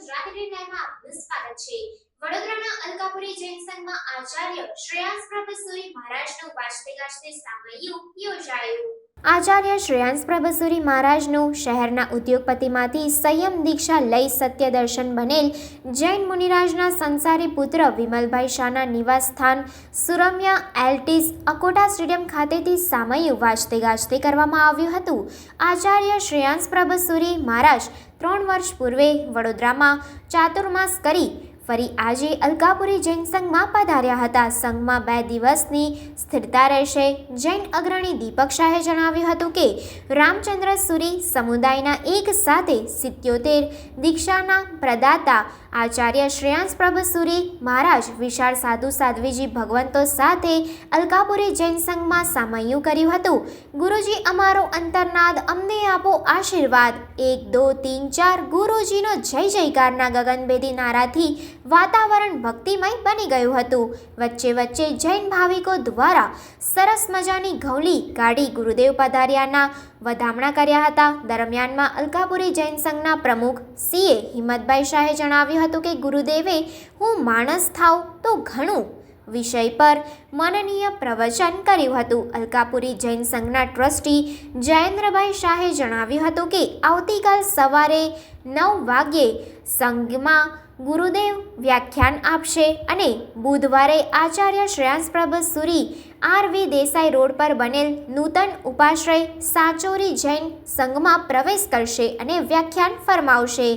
ગુજરાતી ટાઈમમાં આપનું છે. વડોદરાના અલકાપુરી જૈન સંઘમાં આચાર્ય શ્રેયાસ પ્રભસોઈ મહારાજનું વાર્ષિક સામયિક યોજાયું. આચાર્ય શ્રેયાંસ પ્રભસુરી મહારાજનું શહેરના ઉદ્યોગપતિમાંથી સંયમ દીક્ષા લઈ સત્યદર્શન બનેલ જૈન મુનિરાજના સંસારી પુત્ર વિમલભાઈ શાહના નિવાસ સ્થાન સુરમ્યા એલ્ટીસ અકોટા સ્ટેડિયમ ખાતેથી સામયિક વાજતે ગાજતે કરવામાં આવ્યું હતું. આચાર્ય શ્રેયાંસ પ્રભસુરી મહારાજ ત્રણ વર્ષ પૂર્વે વડોદરામાં ચાતુર્માસ કરી ફરી આજે અલકાપુરી જૈન સંઘમાં પધાર્યા હતા. સંઘમાં બે દિવસની સ્થિરતા રહેશે. જૈન અગ્રણી દીપક શાહે જણાવ્યું હતું કે, રામચંદ્ર સુરી સમુદાયના એક સાથે સિત્યોતેર દીક્ષાના પ્રદાતા આચાર્ય શ્રેયાંશ પ્રભુ સુરી, મહારાજ વિશાળ સાધુ સાધ્વીજી ભગવંતો સાથે અલકાપુરી જૈન સંઘમાં સામયું કર્યું હતું. ગુરુજી, અમારો અંતરનાદ અમને આપો આશીર્વાદ. એક, દો, તીન, ચાર ગુરુજીનો જય જયકારના ગગનભેદી નારાથી વાતાવરણ ભક્તિમય બની ગયું હતું. વચ્ચે વચ્ચે જૈન ભાવિકો દ્વારા સરસ મજાની ઘઉલી ગાડી ગુરુદેવ પધાર્યાના વધામણા કર્યા હતા. દરમિયાનમાં અલકાપુરી જૈન સંઘના પ્રમુખ સીએ હિંમતભાઈ શાહે જણાવ્યું હતું કે ગુરુદેવે, હું માણસ થાવ તો ઘણું વિષય પર માનનીય પ્રવચન કર્યું હતું. અલકાપુરી જૈન સંઘના ટ્રસ્ટી જયેન્દ્રભાઈ શાહે જણાવ્યું હતું કે, આવતીકાલ સવારે નવ વાગ્યે સંઘમાં ગુરુદેવ વ્યાખ્યાન આપશે અને બુધવારે Acharya Shreyans Prabhu Suri R V Desai road પર બનેલ નૂતન ઉપાશ્રય સાચોરી જૈન સંઘમાં પ્રવેશ કરશે અને વ્યાખ્યાન ફરમાવશે.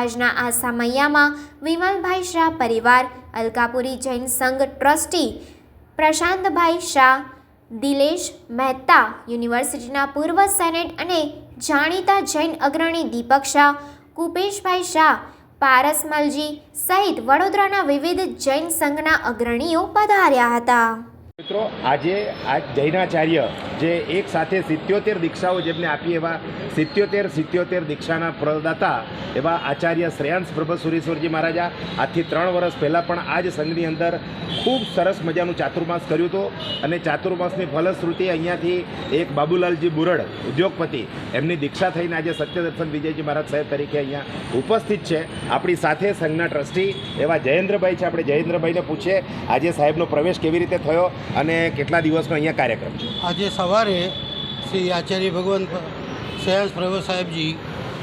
આજના આ સમયમાં વિમલભાઈ શાહ પરિવાર, અલકાપુરી જૈન સંઘ ટ્રસ્ટી પ્રશાંતભાઈ શાહ, દિલેશ મહેતા યુનિવર્સિટીના પૂર્વ સેનેટ અને જાણીતા જૈન અગ્રણી દીપક શાહ, કુપેશભાઈ શાહ પારસમલજી સહિત વડોદરાના વિવિધ જૈન સંઘના અગ્રણીઓ પધાર્યા હતા. મિત્રો, આજે આ જૈનાચાર્ય જે એક સાથે સિત્યોતેર દીક્ષાઓ જેમને આપી એવા સિત્યોતેર સિત્યોતેર દીક્ષાના પ્રદાતા એવા આચાર્ય શ્રેયાંશ પ્રભુ સુરેશ્વરજી મહારાજા, આજથી ત્રણ વર્ષ પહેલાં પણ આ જ સંઘની અંદર ખૂબ સરસ મજાનું ચાતુર્માસ કર્યું હતું અને ચાતુર્માસની ફલશ્રુતિ અહીંયાથી એક બાબુલાલજી બુરડ, ઉદ્યોગપતિ, એમની દીક્ષા થઈને આજે સત્યદર્શન વિજયજી મહારાજ સાહેબ તરીકે અહીંયા ઉપસ્થિત છે. આપણી સાથે સંઘના ટ્રસ્ટી એવા જયેન્દ્રભાઈ છે. આપણે જયેન્દ્રભાઈને પૂછીએ, આજે સાહેબનો પ્રવેશ કેવી રીતે થયો? અને કેટલા દિવસનો અહીંયા કાર્યક્રમ છે? આજે સવારે શ્રી આચાર્ય ભગવાન શ્રેયાંશ પ્રભુ સાહેબજી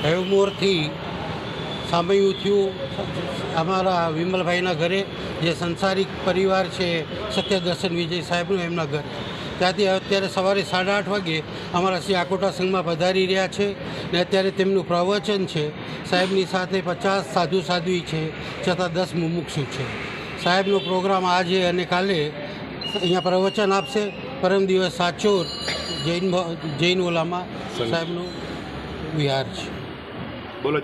હેવમોરથી સામયું થયું. અમારા વિમલભાઈના ઘરે જે સંસારિક પરિવાર છે, સત્યદર્શન વિજય સાહેબનું એમના ઘરે. ત્યાંથી અત્યારે સવારે સાડા આઠ વાગે અમારા શ્રી આકોટા સંઘમાં પધારી રહ્યા છે ને અત્યારે તેમનું પ્રવચન છે. સાહેબની સાથે પચાસ સાધુ સાધ્વી છે, છતાં દસ મુમુક્ષુ છે. સાહેબનો પ્રોગ્રામ આજે અને કાલે અહીંયા પ્રવચન આપશે. પરમ દિવસ સાચોર. જૈન જૈન ઓલામાં સાહેબનું વિહાર છે. બોલો.